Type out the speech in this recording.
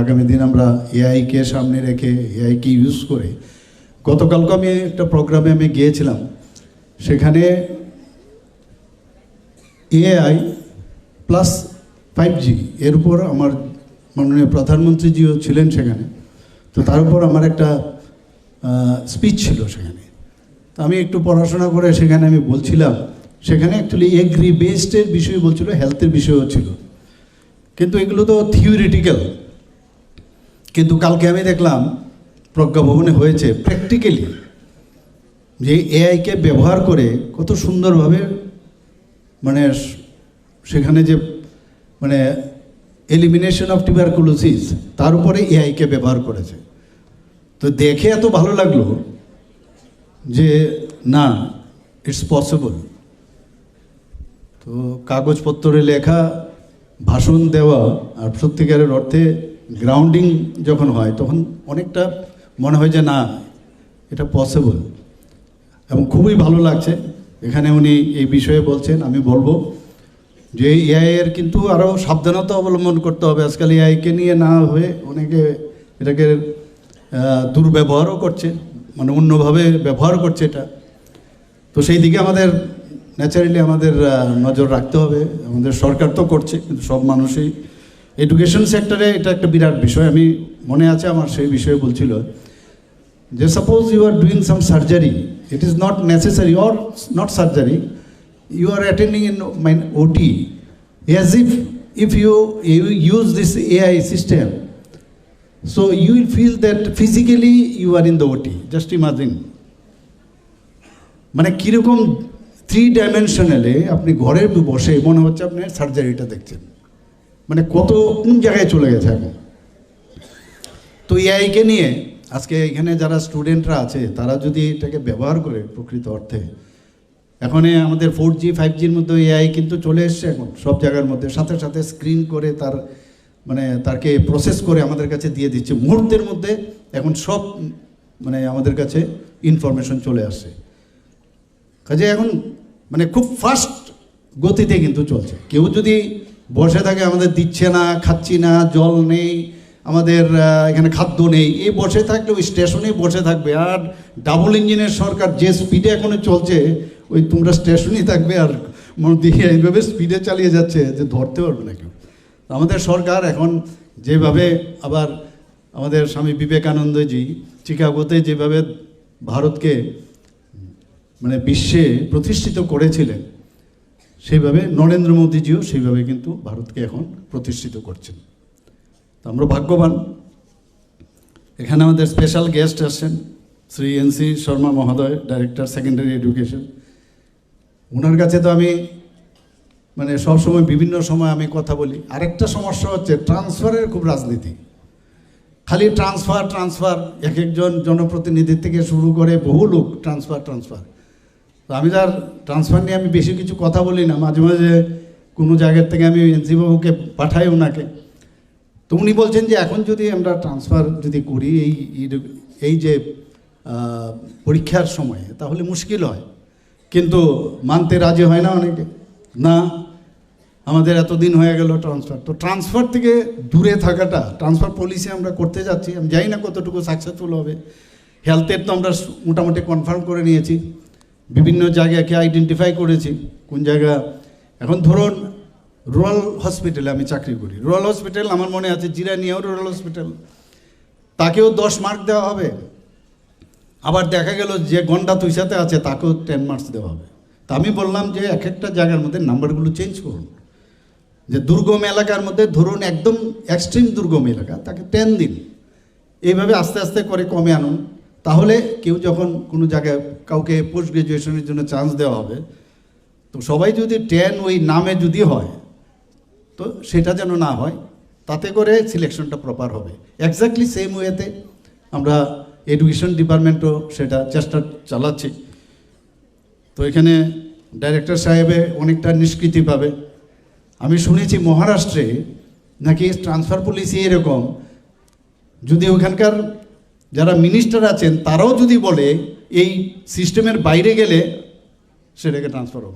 আগামী দিন আমরা এআইকে সামনে রেখে এআইকে ইউজ করে গতকালকে আমি একটা প্রোগ্রামে আমি গিয়েছিলাম। সেখানে এআই প্লাস ফাইভ জি এর উপর আমার মাননীয় প্রধানমন্ত্রীজিও ছিলেন সেখানে। তো তার উপর আমার একটা স্পিচ ছিল সেখানে। তো আমি একটু পড়াশোনা করে সেখানে আমি বলছিলাম, সেখানে অ্যাকচুয়ালি এগ্রি বেসডের বিষয় বলছিল হেলথের বিষয়ও ছিল। কিন্তু এগুলো তো থিওরিটিক্যাল কিন্তু কালকে আমি দেখলাম প্রজ্ঞাভবনে হয়েছে প্র্যাকটিক্যালি যে এআইকে ব্যবহার করে কত সুন্দরভাবে মানে সেখানে যে মানে এলিমিনেশন অফ টিউবারকুলোসিস তার উপরে এআইকে ব্যবহার করেছে। তো দেখে এত ভালো লাগল যে না ইটস পসিবল তো কাগজপত্রে লেখা, ভাষণ দেওয়া আর সত্যিকারের অর্থে গ্রাউন্ডিং যখন হয়, তখন অনেকটা মনে হয় যে না, এটা পসিবল এবং খুবই ভালো লাগছে। এখানে উনি এই বিষয়ে বলছেন, আমি বলব যে এআই এর কিন্তু আরও সাবধানতা অবলম্বন করতে হবে। আজকাল এআইকে নিয়ে না হয়ে অনেকে এটাকে দুর্ব্যবহারও করছে মানে অন্যভাবে ব্যবহার করছে এটা। তো সেই দিকে আমাদের ন্যাচারালি আমাদের নজর রাখতে হবে। আমাদের সরকার তো করছে, কিন্তু সব মানুষই এডুকেশন সেক্টরে এটা একটা বিরাট বিষয় আমি মনে আছে আমার সেই বিষয়ে বলছিল যে suppose you are doing some surgery it is not necessary or not surgery you are attending in my OT as if if you, you use this AI system, so you will feel that physically you are in the OT. Just imagine. মানে কীরকম three ডাইমেনশনালে আপনি ঘরে বসে মনে হচ্ছে আপনি সার্জারিটা দেখছেন মানে কত, কোন জায়গায় চলে গেছে এখন? তো এআইকে নিয়ে, আজকে এখানে যারা স্টুডেন্টরা আছে, তারা যদি এটাকে ব্যবহার করে প্রকৃত অর্থে, এখন আমাদের ফোর জি ফাইভ জির মধ্যে এআই কিন্তু চলে এসছে এখন, সব জায়গার মধ্যে। সাথে সাথে স্ক্রিন করে তার মানে তাকে প্রসেস করে আমাদের কাছে দিয়ে দিচ্ছে। মুহূর্তের মধ্যে এখন সব মানে আমাদের কাছে ইনফরমেশন চলে আসছে। কাজে এখন মানে খুব ফাস্ট গতিতে কিন্তু চলছে। কেউ যদি বসে থাকে, আমাদের দিচ্ছে না, খাচ্ছি না, জল নেই, আমাদের এখানে খাদ্য নেই। এই বসে থাকলে ওই স্টেশনেই বসে থাকবে। আর ডাবল ইঞ্জিনের সরকার যে স্পিডে এখনও চলছে, ওই তোমরা স্টেশনেই থাকবে আর মনে দিয়ে এইভাবে স্পিডে চালিয়ে যাচ্ছে যে ধরতে পারবে না কেউ। আমাদের সরকার এখন যেভাবে আবার আমাদের স্বামী বিবেকানন্দজি চিকাগোতে যেভাবে ভারতকে মানে বিশ্বে প্রতিষ্ঠিত করেছিলেন সেইভাবে নরেন্দ্র মোদীজিও সেইভাবে কিন্তু ভারতকে এখন প্রতিষ্ঠিত করছেন। তো আমরা ভাগ্যবান। এখানে আমাদের স্পেশাল গেস্ট আসছেন শ্রী এন সি শর্মা মহোদয় ডাইরেক্টর সেকেন্ডারি এডুকেশন ওনার কাছে তো আমি মানে সব সময় বিভিন্ন সময় আমি কথা বলি। আরেকটা সমস্যা হচ্ছে ট্রান্সফারের খুব রাজনীতি। খালি ট্রান্সফার ট্রান্সফার এক একজন জনপ্রতিনিধির থেকে শুরু করে বহু লোক ট্রান্সফার ট্রান্সফার আমি তার ট্রান্সফার নিয়ে আমি বেশি কিছু কথা বলি না। মাঝে মাঝে কোনো জায়গার থেকে আমি এনসি বাবুকে পাঠাই ওনাকে। তো উনি বলছেন যে, এখন যদি আমরা ট্রান্সফার যদি করি এই এই- এই যে পরীক্ষার সময়ে, তাহলে মুশকিল হয়। কিন্তু মানতে রাজি হয় না অনেকে। না, আমাদের এতদিন হয়ে গেল ট্রান্সফার তো ট্রান্সফার থেকে দূরে থাকাটা ট্রান্সফার পলিসি আমরা করতে যাচ্ছি। আমি জানি না কতটুকু সাকসেসফুল হবে। হেলথের তো আমরা মোটামুটি কনফার্ম করে নিয়েছি। বিভিন্ন জায়গাকে আইডেন্টিফাই করেছি। কোন জায়গা? এখন ধরুন রুরাল হসপিটালে আমি চাকরি করি। রুরাল হসপিটাল আমার মনে আছে জিরানিয়াও রুরাল হসপিটাল তাকেও দশ মার্ক দেওয়া হবে। আবার দেখা গেল যে গন্ডা তুইসাতে আছে, তাকেও টেন মার্কস দেওয়া হবে। তা আমি বললাম যে এক একটা জায়গার মধ্যে নাম্বারগুলো চেঞ্জ করুন। যে দুর্গম এলাকার মধ্যে ধরুন একদম এক্সট্রিম দুর্গম এলাকা, তাকে টেন দিন। এইভাবে আস্তে আস্তে করে কমে আনুন। তাহলে কেউ যখন কোনো জায়গায় কাউকে পোস্ট গ্রাজুয়েশনের জন্য চান্স দেওয়া হবে, তো সবাই যদি টেন ওই নামে যদি হয়, তো সেটা যেন না হয়, তাতে করে সিলেকশনটা প্রপার হবে। এক্স্যাক্টলি সেম ওয়েতে আমরা এডুকেশন ডিপার্টমেন্টও সেটা চেষ্টা চালাচ্ছি। তো এখানে ডাইরেক্টর সাহেবে অনেকটা নিষ্কৃতি পাবে। আমি শুনেছি মহারাষ্ট্রে নাকি ট্রান্সফার পলিসি এরকম, যদি ওখানকার যারা মিনিস্টার আছেন তারাও যদি বলে এই সিস্টেমের বাইরে গেলে সেটাকে ট্রান্সফার হবে